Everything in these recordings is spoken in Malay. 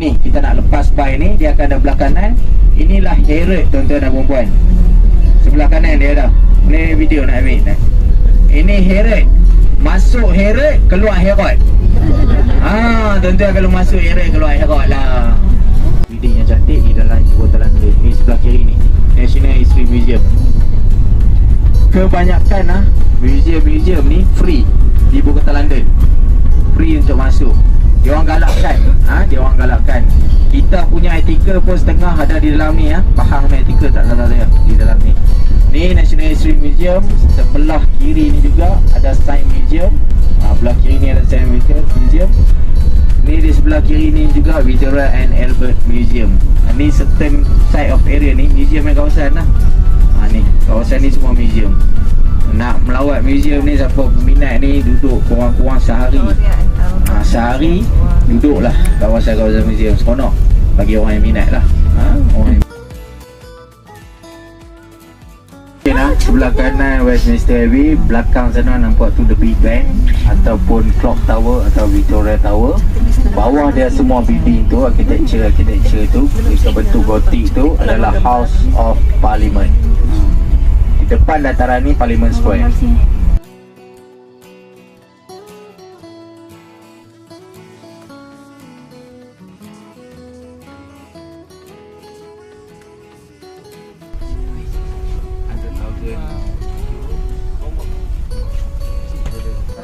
Ni kita nak lepas by ni dia akan ada belah kanan. Inilah Herod tuan-tuan dan puan-puan. Sebelah kanan dia dah. Ni video nak ambil dah. Ini Herod. Masuk Herod, keluar Herod. Ah, tuan-tuan kalau masuk Herod keluar Herod lah. Video yang cantik di dalam Ibu Kota London. Ni sebelah kiri ni. National History Museum. Kebanyakan ah museum-museum ni free di Ibu Kota London. Free untuk masuk. Dia orang galakkan. Ha, dia orang galakkan. Kita punya etika pun setengah ada di dalam ni ah. Faham ni etika tak salah saya di dalam ni. Ni National History Museum sebelah kiri ni juga ada Science Museum. Ha, belah kiri ni ada Science Museum. Ni di sebelah kiri ni juga Victoria and Albert Museum. Ha, ni certain side of area ni museum yang kawasan lah. Ha, ni kawasan ni semua museum. Nak melawat museum ni siapa peminat ni duduk kurang-kurang sehari. Ha, sehari duduklah kawasan-kawasan museum seronok. Bagi orang yang minat lah. Ha, orang yang Okay, nah, sebelah kanan Westminster Abbey Belakang sana nampak tu The Big Ben Ataupun Clock Tower Atau Victoria Tower. Bawah dia semua building tu Architecture-architecture tu Bisa bentuk gotik tu Adalah House of Parliament. Di depan dataran ni Parliament Square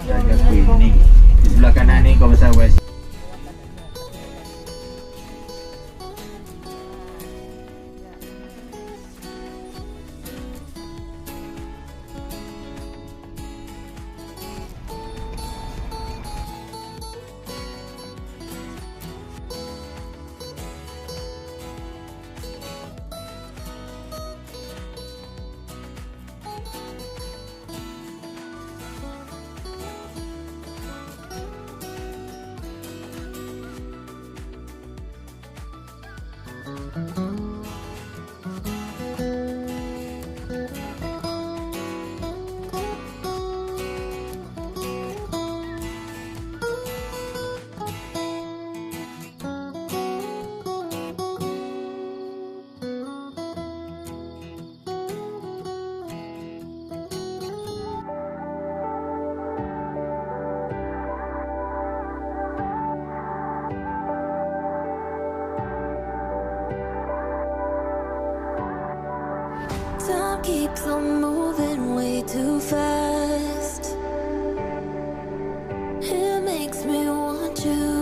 Raja Queen ni Di sebelah kanan ni kawasan West Bye. Time keeps on moving way too fast. It makes me want you.